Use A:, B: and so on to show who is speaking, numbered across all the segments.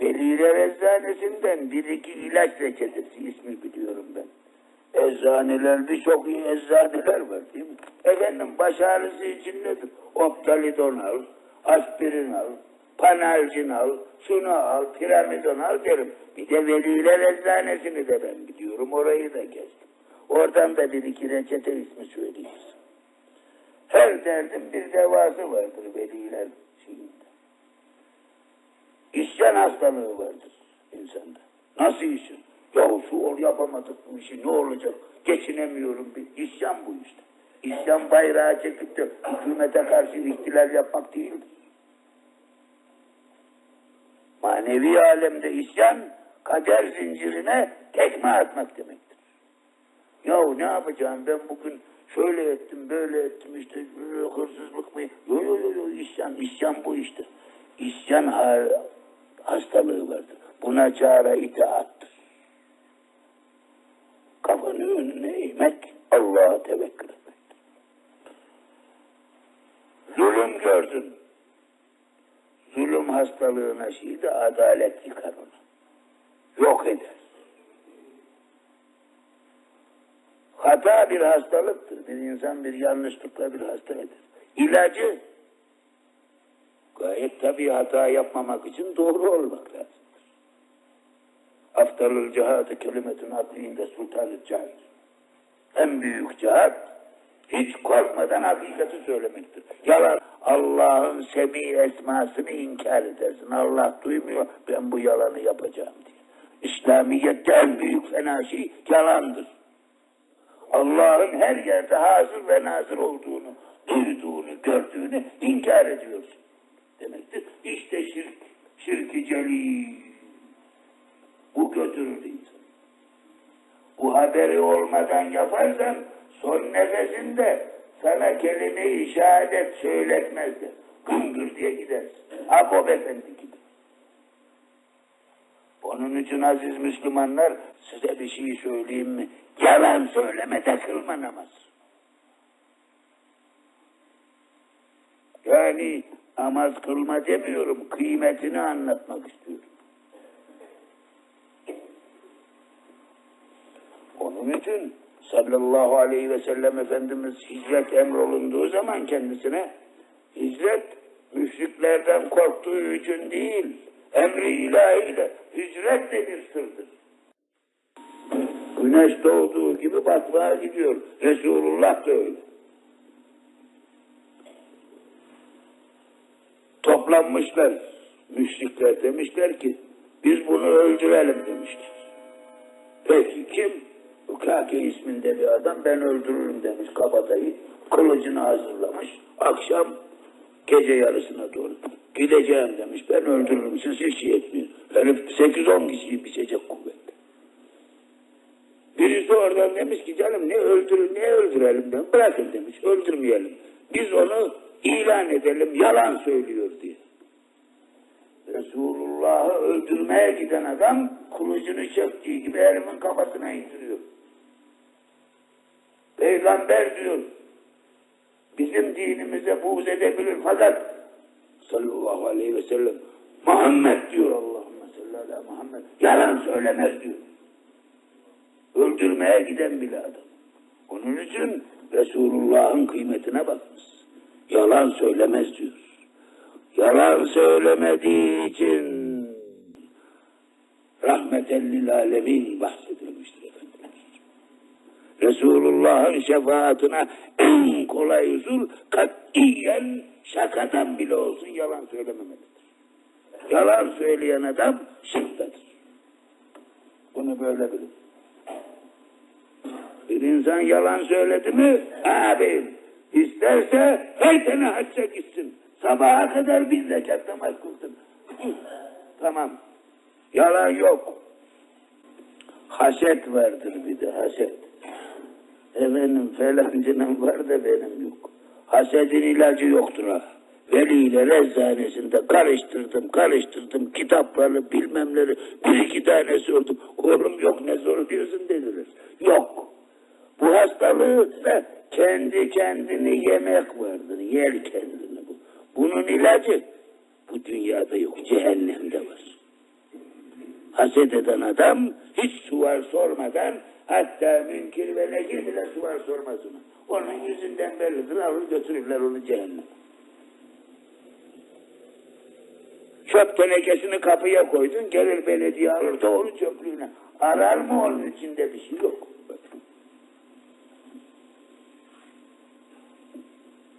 A: Veliler Eczanesi'nden bir iki ilaç reçetesi ismi biliyorum ben. Eczaneler, birçok iyi eczaneler var değil mi? Efendim baş ağrısı için nedir? Optalidon al, aspirin al, panalcin al, şunu al, piramidon al derim. Bir de veliler eczanesini de ben biliyorum, orayı da gezdim. Oradan da bir iki reçete ismi söyleyeceğiz. Her derdin bir devası vardır veliler. Şimdi 80 hastalığı vardır insanda. Nasıl işin? Yahu şu yapamadık bu işi ne olacak? Geçinemiyorum. Bir isyan bu işte. İsyan bayrağı çekip de hükümete karşı ihtilal yapmak değildir. Manevi alemde isyan kader zincirine tekme atmak demektir. Yahu ne yapacağım ben bugün şöyle ettim böyle ettim işte hırsızlık mı? Yo yo yo, yo isyan, isyan bu işte. İsyan hastalığı vardır. Buna çare itaattır. Kafanı önüne eğmek, Allah'a tevekkül etmektir. Zulüm gördün. Zulüm hastalığına şeyde adalet yıkar onu. Yok eder. Hata bir hastalıktır. Bir insan bir yanlışlıkla bir hasta eder. İlacı gayet tabii hata yapmamak için doğru olmak lazımdır. Aftalul cihadı kelimetun aklinde sultanı cahil. En büyük cihat hiç korkmadan hakikati söylemektir. Yalan Allah'ın semi esmasını inkar edersin. Allah duymuyor ben bu yalanı yapacağım diye. İslamiyet'te en büyük fena şey yalandır. Allah'ın her yerde hazır ve nazır olduğunu, duyduğunu, gördüğünü inkar ediyorsun. Demektir. İşte şirk, şirki celil. Bu götürür insanı. Bu haberi olmadan yaparsan son nefesinde sana kelime-i şehadet söyletmezler. Gıngır diye gidersin. Akob Efendi gibi. Onun için aziz Müslümanlar size bir şey söyleyeyim mi? Yalan söylemede kılma namaz. Yani namaz kılma demiyorum, kıymetini anlatmak istiyorum. Onun için sallallahu aleyhi ve sellem Efendimiz hicret emrolunduğu zaman kendisine hicret müşriklerden korktuğu için değil, emri ilahiyle hicret de bir sırdır. Güneş doğduğu gibi batmaya gidiyor. Resulullah da öyle. Toplanmışlar müşrikler demişler ki biz bunu öldürelim demişler. Peki kim? Ukake isminde bir adam ben öldürürüm demiş kabadayı. Kılıcını hazırlamış. Akşam gece yarısına doğru gideceğim demiş. Ben öldürürüm siz hiç şey etmeyin. Herif 8-10 kişiyi biçecek kuvvet. Birisi oradan demiş ki canım ne öldürür ne öldürelim demiş. Bırakın demiş öldürmeyelim. Biz onu ilan edelim yalan söylüyor diye. Resulullah'ı öldürmeye giden adam kılıcını çektiği gibi herimin kafasına indiriyor. Peygamber diyor bizim dinimize buğz edebilir fakat sallallahu aleyhi ve sellem Muhammed diyor Allahümme sallallahu aleyhi Muhammed yalan söylemez diyor. Öldürmeye giden bile adam. Onun için Resulullah'ın kıymetine bakınız. Yalan söylemez diyor. Yalan söylemediği için rahmeten lil alemin bahsedilmiştir Efendimiz. Resulullah'ın şefaatine en kolay usul katiyen şakadan bile olsun yalan söylememelidir. Yalan söyleyen adam şirktedir. Bunu böyle bilin. Bir insan yalan söyledi mi abi isterse her sene hacca. Sabaha kadar bir rekat namaz kılsın. tamam. Yalan yok. Haset vardır bir de haset. Efendim felancının var da benim yok. Hasedin ilacı yoktur ha. Veliler eczanesinde karıştırdım, karıştırdım. Kitapları, bilmemleri bir iki tane sordum. Oğlum yok ne soruyorsun dediler. Yok. Bu hastalığı kendi kendini yemek vardır. Yer kendini. Bunun ilacı bu dünyada yok. Cehennemde var. Haset eden adam hiç sual sormadan hatta münkir ve nekir bile sual sormasın. Onun yüzünden bellidir alır götürürler onu cehenneme. Çöp tenekesini kapıya koydun, gelir belediye alır da onu çöplüğüne. Arar mı onun içinde bir şey yok.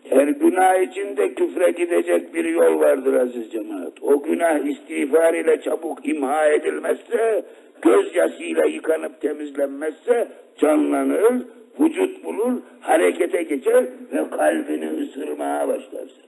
A: Her günah içinde küfre gidecek bir yol vardır aziz cemaat. O günah istiğfar ile çabuk imha edilmezse, gözyaşıyla yıkanıp temizlenmezse canlanır, vücut bulur, harekete geçer ve kalbini ısırmaya başlarsın.